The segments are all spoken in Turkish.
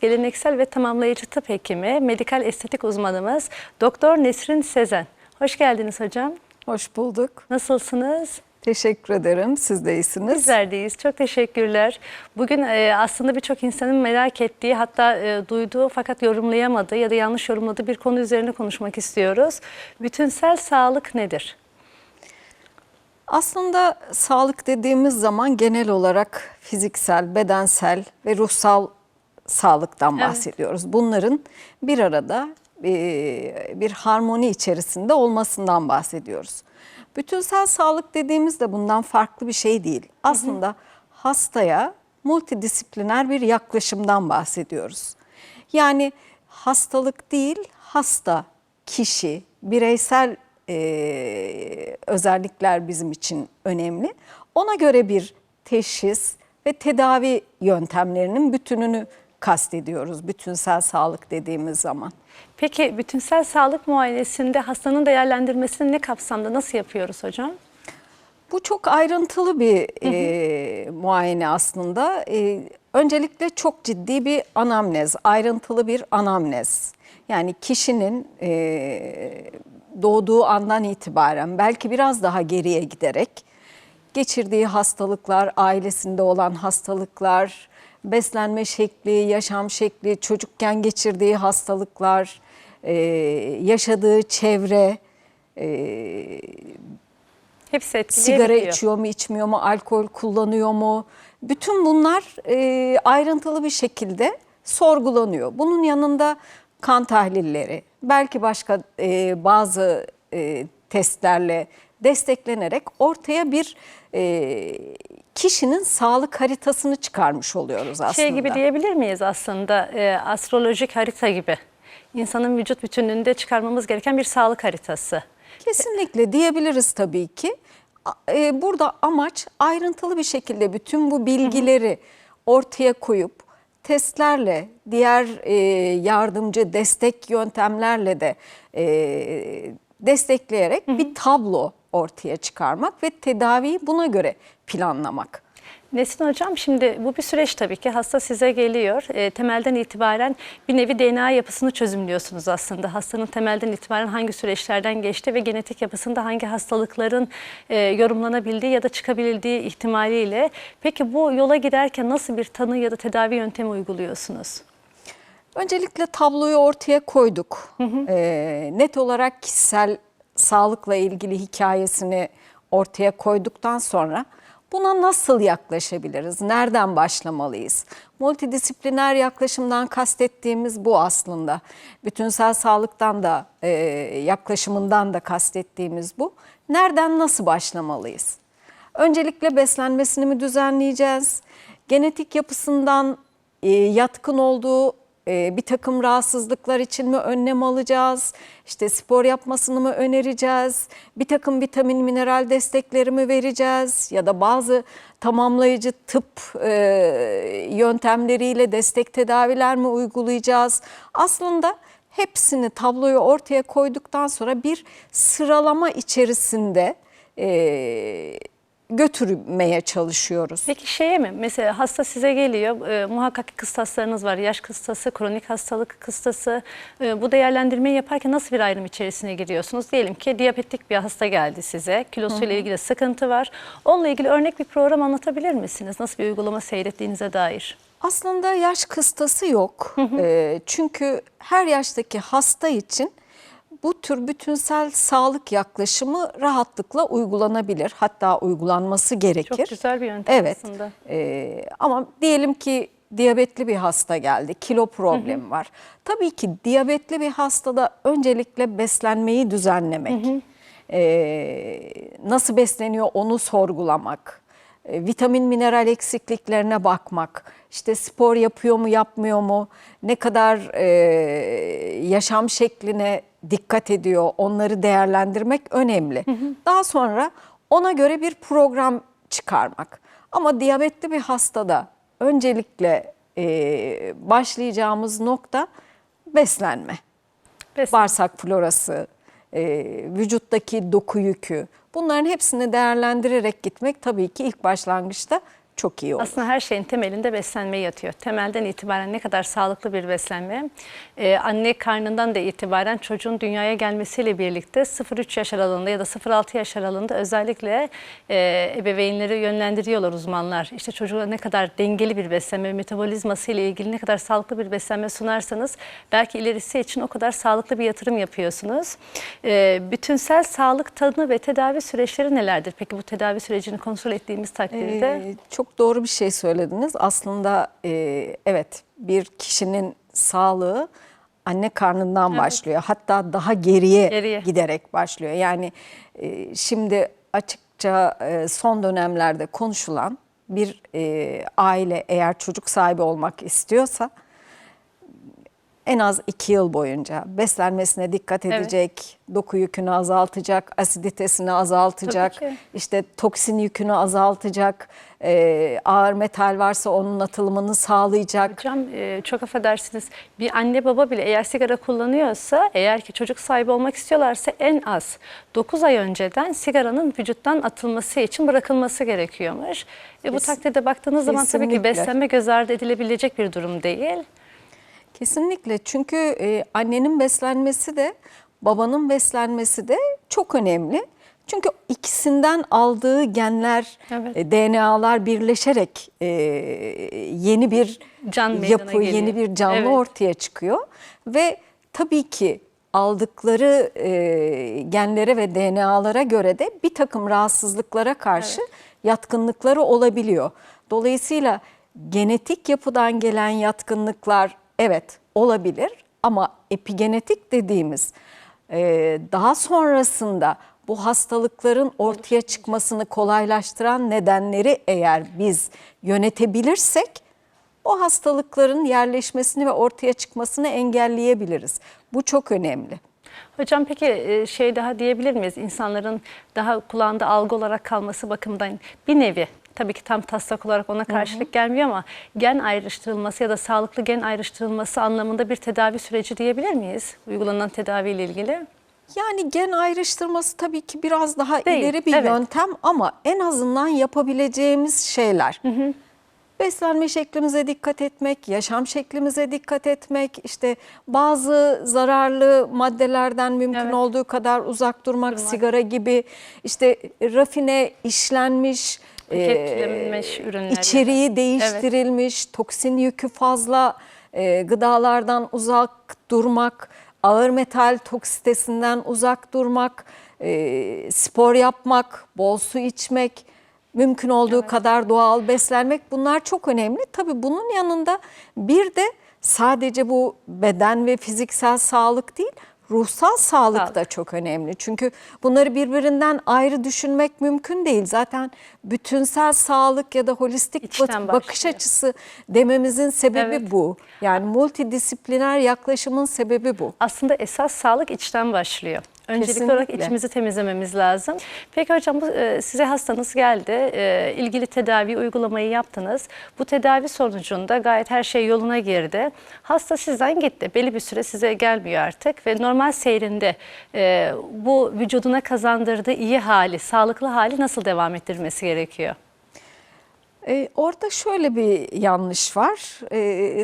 geleneksel ve tamamlayıcı tıp hekimi, medikal estetik uzmanımız Doktor Nesrin Sezen. Hoş geldiniz hocam. Hoş bulduk. Nasılsınız? Teşekkür ederim. Siz de iyisiniz. Bizler deyiz. Çok teşekkürler. Bugün e, aslında birçok insanın merak ettiği hatta e, duyduğu fakat yorumlayamadığı ya da yanlış yorumladığı bir konu üzerine konuşmak istiyoruz. Bütünsel sağlık nedir? Aslında sağlık dediğimiz zaman genel olarak fiziksel, bedensel ve ruhsal sağlıktan Evet. bahsediyoruz. Bunların bir arada e, bir harmoni içerisinde olmasından bahsediyoruz. Bütünsel sağlık dediğimizde bundan farklı bir şey değil. Aslında hastaya multidisipliner bir yaklaşımdan bahsediyoruz. Yani hastalık değil, hasta, kişi, bireysel e, özellikler bizim için önemli. Ona göre bir teşhis ve tedavi yöntemlerinin bütününü kastediyoruz bütünsel sağlık dediğimiz zaman. Peki bütünsel sağlık muayenesinde hastanın değerlendirmesini ne kapsamda nasıl yapıyoruz hocam? Bu çok ayrıntılı bir e, muayene aslında. E, öncelikle çok ciddi bir anamnez, ayrıntılı bir anamnez. Yani kişinin e, doğduğu andan itibaren belki biraz daha geriye giderek geçirdiği hastalıklar, ailesinde olan hastalıklar, beslenme şekli, yaşam şekli, çocukken geçirdiği hastalıklar, e, yaşadığı çevre, e, Hepsi etkileyebiliyor. sigara içiyor mu, içmiyor mu, alkol kullanıyor mu? Bütün bunlar e, ayrıntılı bir şekilde sorgulanıyor. Bunun yanında kan tahlilleri, belki başka e, bazı e, testlerle desteklenerek ortaya bir e, kişinin sağlık haritasını çıkarmış oluyoruz aslında. Şey gibi diyebilir miyiz aslında e, astrolojik harita gibi? İnsanın vücut bütünlüğünde çıkarmamız gereken bir sağlık haritası. Kesinlikle diyebiliriz tabii ki. E, Burada amaç ayrıntılı bir şekilde bütün bu bilgileri ortaya koyup testlerle, diğer e, yardımcı destek yöntemlerle de e, destekleyerek bir tablo ortaya çıkarmak ve tedaviyi buna göre planlamak. Nesin Hocam şimdi bu bir süreç tabii ki hasta size geliyor. E, temelden itibaren bir nevi DNA yapısını çözümlüyorsunuz aslında. Hastanın temelden itibaren hangi süreçlerden geçti ve genetik yapısında hangi hastalıkların e, yorumlanabildiği ya da çıkabildiği ihtimaliyle. Peki bu yola giderken nasıl bir tanı ya da tedavi yöntemi uyguluyorsunuz? Öncelikle tabloyu ortaya koyduk. Ee, net olarak kişisel sağlıkla ilgili hikayesini ortaya koyduktan sonra buna nasıl yaklaşabiliriz? Nereden başlamalıyız? Multidisipliner yaklaşımdan kastettiğimiz bu aslında. Bütünsel sağlıktan da e, yaklaşımından da kastettiğimiz bu. Nereden nasıl başlamalıyız? Öncelikle beslenmesini mi düzenleyeceğiz? Genetik yapısından e, yatkın olduğu e, bir takım rahatsızlıklar için mi önlem alacağız? İşte spor yapmasını mı önereceğiz? Bir takım vitamin, mineral destekleri mi vereceğiz? Ya da bazı tamamlayıcı tıp e, yöntemleriyle destek tedaviler mi uygulayacağız? Aslında hepsini tabloyu ortaya koyduktan sonra bir sıralama içerisinde e, götürmeye çalışıyoruz. Peki şeye mi? Mesela hasta size geliyor, e, muhakkak kıstaslarınız var. Yaş kıstası, kronik hastalık kıstası. E, bu değerlendirmeyi yaparken nasıl bir ayrım içerisine giriyorsunuz? Diyelim ki diyabetik bir hasta geldi size. Kilosuyla ilgili sıkıntı var. Onunla ilgili örnek bir program anlatabilir misiniz? Nasıl bir uygulama seyrettiğinize dair? Aslında yaş kıstası yok. Ee, çünkü her yaştaki hasta için bu tür bütünsel sağlık yaklaşımı rahatlıkla uygulanabilir. Hatta uygulanması gerekir. Çok güzel bir yöntem evet. aslında. Ee, ama diyelim ki diyabetli bir hasta geldi, kilo problemi var. Tabii ki diyabetli bir hastada öncelikle beslenmeyi düzenlemek, ee, nasıl besleniyor onu sorgulamak, e, vitamin mineral eksikliklerine bakmak, işte spor yapıyor mu yapmıyor mu, ne kadar e, yaşam şekline dikkat ediyor onları değerlendirmek önemli. Daha sonra ona göre bir program çıkarmak. Ama diyabetli bir hastada öncelikle e, başlayacağımız nokta beslenme. Bes- Bağırsak florası, e, vücuttaki doku yükü bunların hepsini değerlendirerek gitmek tabii ki ilk başlangıçta çok iyi olur. Aslında her şeyin temelinde beslenme yatıyor. Temelden itibaren ne kadar sağlıklı bir beslenme, e, anne karnından da itibaren çocuğun dünyaya gelmesiyle birlikte 0-3 yaş aralığında ya da 0-6 yaş aralığında özellikle e, ebeveynleri yönlendiriyorlar uzmanlar. İşte çocuğa ne kadar dengeli bir beslenme, metabolizması ile ilgili ne kadar sağlıklı bir beslenme sunarsanız belki ilerisi için o kadar sağlıklı bir yatırım yapıyorsunuz. E, bütünsel sağlık tanı ve tedavi süreçleri nelerdir? Peki bu tedavi sürecini kontrol ettiğimiz takdirde? Ee, çok doğru bir şey söylediniz. Aslında e, evet bir kişinin sağlığı anne karnından başlıyor. Hatta daha geriye, Geriye. giderek başlıyor. Yani e, şimdi açıkça e, son dönemlerde konuşulan bir e, aile eğer çocuk sahibi olmak istiyorsa en az iki yıl boyunca beslenmesine dikkat Evet. edecek, doku yükünü azaltacak, asiditesini azaltacak, işte toksin yükünü azaltacak, e, ağır metal varsa onun atılımını sağlayacak. Hocam e, çok affedersiniz bir anne baba bile eğer sigara kullanıyorsa eğer ki çocuk sahibi olmak istiyorlarsa en az 9 ay önceden sigaranın vücuttan atılması için bırakılması gerekiyormuş. E, bu Kes- takdirde baktığınız zaman tabii ki kesinlikle. beslenme göz ardı edilebilecek bir durum değil. Kesinlikle çünkü e, annenin beslenmesi de babanın beslenmesi de çok önemli. Çünkü ikisinden aldığı genler, Evet. e, DNA'lar birleşerek e, yeni bir Can yapı, geliyor. yeni bir canlı Evet. ortaya çıkıyor. Ve tabii ki aldıkları e, genlere ve DNA'lara göre de bir takım rahatsızlıklara karşı yatkınlıkları olabiliyor. Dolayısıyla genetik yapıdan gelen yatkınlıklar evet olabilir ama epigenetik dediğimiz e, daha sonrasında bu hastalıkların ortaya çıkmasını kolaylaştıran nedenleri eğer biz yönetebilirsek o hastalıkların yerleşmesini ve ortaya çıkmasını engelleyebiliriz. Bu çok önemli. Hocam peki e, şey daha diyebilir miyiz? İnsanların daha kulağında algı olarak kalması bakımından bir nevi tabii ki tam taslak olarak ona karşılık gelmiyor ama gen ayrıştırılması ya da sağlıklı gen ayrıştırılması anlamında bir tedavi süreci diyebilir miyiz? Uygulanan tedaviyle ilgili. Yani gen ayrıştırması tabii ki biraz daha Değil, ileri bir evet. yöntem ama en azından yapabileceğimiz şeyler. Beslenme şeklimize dikkat etmek, yaşam şeklimize dikkat etmek, işte bazı zararlı maddelerden mümkün Evet. olduğu kadar uzak durmak, sigara gibi işte rafine işlenmiş, Paketlenmiş e, ürünler. içeriği değiştirilmiş, toksin yükü fazla e, gıdalardan uzak durmak, ağır metal toksitesinden uzak durmak, e, spor yapmak, bol su içmek, mümkün olduğu kadar doğal beslenmek bunlar çok önemli. Tabii bunun yanında bir de sadece bu beden ve fiziksel sağlık değil, ruhsal sağlık, Sağlık. da çok önemli. Çünkü bunları birbirinden ayrı düşünmek mümkün değil. Zaten bütünsel sağlık ya da holistik İçten bak- bakış başlıyor. açısı dememizin sebebi Evet. bu. Yani multidisipliner yaklaşımın sebebi bu. Aslında esas sağlık içten başlıyor. Öncelikli olarak Kesinlikle. içimizi temizlememiz lazım. Peki hocam bu, e, size hastanız geldi, e, ilgili tedavi uygulamayı yaptınız. Bu tedavi sonucunda gayet her şey yoluna girdi. Hasta sizden gitti. Belli bir süre size gelmiyor artık ve normal seyrinde e, bu vücuduna kazandırdığı iyi hali, sağlıklı hali nasıl devam ettirmesi gerekiyor? Orada şöyle bir yanlış var.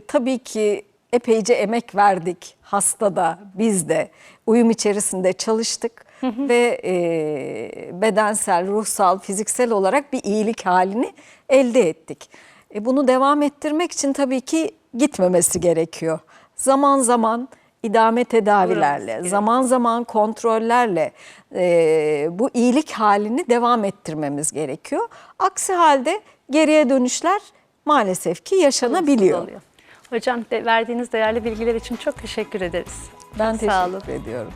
Tabii ki epeyce emek verdik hastada, biz de uyum içerisinde çalıştık ve e, bedensel, ruhsal, fiziksel olarak bir iyilik halini elde ettik. E, bunu devam ettirmek için tabii ki gitmemesi gerekiyor. Zaman zaman idame tedavilerle, zaman zaman kontrollerle e, bu iyilik halini devam ettirmemiz gerekiyor. Aksi halde geriye dönüşler maalesef ki yaşanabiliyor. Hocam de, verdiğiniz değerli bilgiler için çok teşekkür ederiz. Ben Çok teşekkür ediyorum.